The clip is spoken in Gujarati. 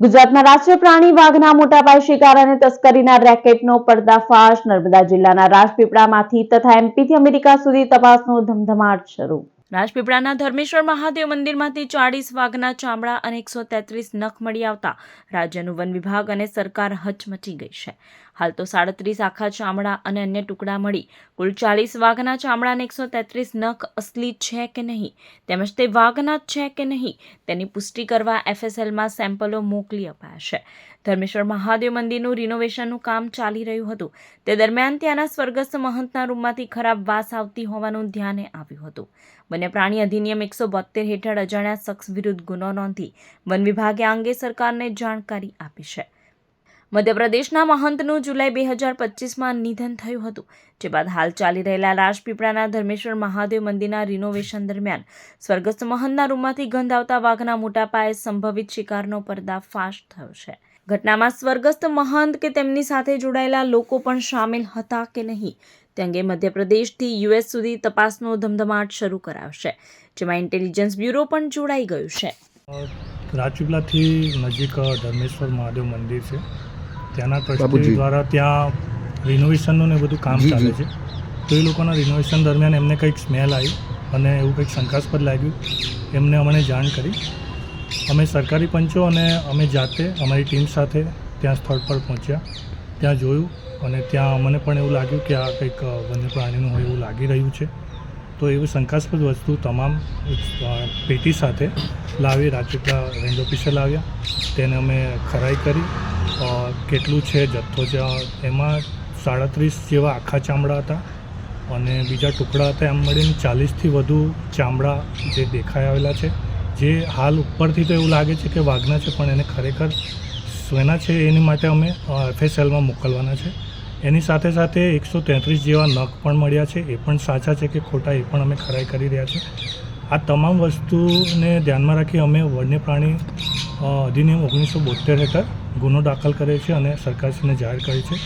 ગુજરાતના રાષ્ટ્રીય પ્રાણી વાઘના મોટા પાયે શિકાર અને તસ્કરીના રેકેટનો પર્દાફાશ નર્મદા જિલ્લાના રાજપીપળામાંથી તથા એમપીથી અમેરિકા સુધી તપાસનો ધમધમાટ શરૂ. રાજપીપળાના ધર્મેશ્વર મહાદેવ મંદિરમાંથી ચાળીસ વાઘના ચામડા અને એકસો તેત્રીસ નખ મળી આવતા રાજ્યનું વન વિભાગ અને સરકાર હચમચી ગઈ છે. હાલ તો સાડત્રીસ આખા ચામડા અને અન્ય ટુકડા મળી. કુલ ચાળીસ વાઘના ચામડા અને એકસો તેત્રીસ નખ અસલી છે કે નહીં? તેમજ તે વાઘના છે કે નહીં? તેની પુષ્ટિ કરવા એફએસએલમાં સેમ્પલો મોકલી અપાયા છે. ધર્મેશ્વર મહાદેવ મંદિરનું રિનોવેશનનું કામ ચાલી રહ્યું હતું. તે દરમિયાન ત્યાંના સ્વર્ગસ્થ મહંતના રૂમમાંથી ખરાબ વાસ આવતી હોવાનું ધ્યાને આવ્યું હતું. વન્ય પ્રાણી અધિનિયમ એકસો બોતેર હેઠળ અજાણ્યા શખ્સ વિરુદ્ધ ગુનો નોંધી વન વિભાગે આ અંગે સરકારને જાણકારી આપી છે. મધ્યપ્રદેશના મહંતનું જુલાઈ બે હજાર પચીસમાં નિધન થયું હતું. જે બાદ હાલ ચાલી રહેલા રાજપીપળાના ધર્મેશ્વર મહાદેવ મંદિરના રિનોવેશન દરમિયાન સ્વર્ગસ્થ મહંતના રૂમમાંથી ગંધ આવતા વાઘના મોટા પાયે સંભવિત શિકારનો પર્દાફાશ થયો છે. ઘટનામાં સ્વર્ગસ્થ મહંત કે તેમની સાથે જોડાયેલા લોકો પણ સામેલ હતા કે નહીં? તે અંગે મધ્યપ્રદેશથી યુએસ સુધી તપાસનો ધમધમાટ શરૂ કરાવશે જેમાં ઇન્ટેલિજન્સ બ્યુરો પણ જોડાઈ ગયું છે. રાજપીપલાથી નજીક ધર્મેશ્વર મહાદેવ મંદિર છે. ત્યાંના ટ્રસ્ટી દ્વારા ત્યાં રિનોવેશનનું ને બધું કામ ચાલે છે. તો એ લોકોના રિનોવેશન દરમિયાન એમને કંઈક સ્મેલ આવી અને એવું કંઈક શંકાસ્પદ લાગ્યું. એમને અમને જાણ કરી. અમે સરકારી પંચો અને અમે જાતે, અમારી ટીમ સાથે ત્યાં સ્થળ પર પહોંચ્યા. ત્યાં જોયું અને ત્યાં અમને પણ એવું લાગ્યું કે આ કંઈક વન્ય પ્રાણીનું હોય એવું લાગી રહ્યું છે. તો એવું શંકાસ્પદ વસ્તુ તમામ પેટી સાથે લાવી, રાજપીપળા રેન્જ ઓફિસે લાવ્યા. તેને અમે ખરાઈ કરી. કેટલું છે જથ્થો છે એમાં સાડત્રીસ જેવા આખા ચામડા હતા અને બીજા ટુકડા હતા એમ મળીને ચાલીસથી વધુ ચામડા જે દેખાઈ આવેલા છે. જે હાલ ઉપરથી તો એવું લાગે છે કે વાઘના છે, પણ એને ખરેખર સ્વેના છે એની માટે અમે એફએસએલમાં મોકલવાના છે. એની સાથે સાથે એકસો તેત્રીસ જેવા નખ પણ મળ્યા છે. એ પણ સાચા છે કે ખોટા એ પણ અમે ખરાઈ કરી રહ્યા છે. આ તમામ વસ્તુને ધ્યાનમાં રાખી અમે વન્ય પ્રાણી અધિનિયમ ઓગણીસો બોતેર હેઠળ ગુનો દાખલ કર્યો છે અને સરકારશ્રીને જાહેર કરી છે.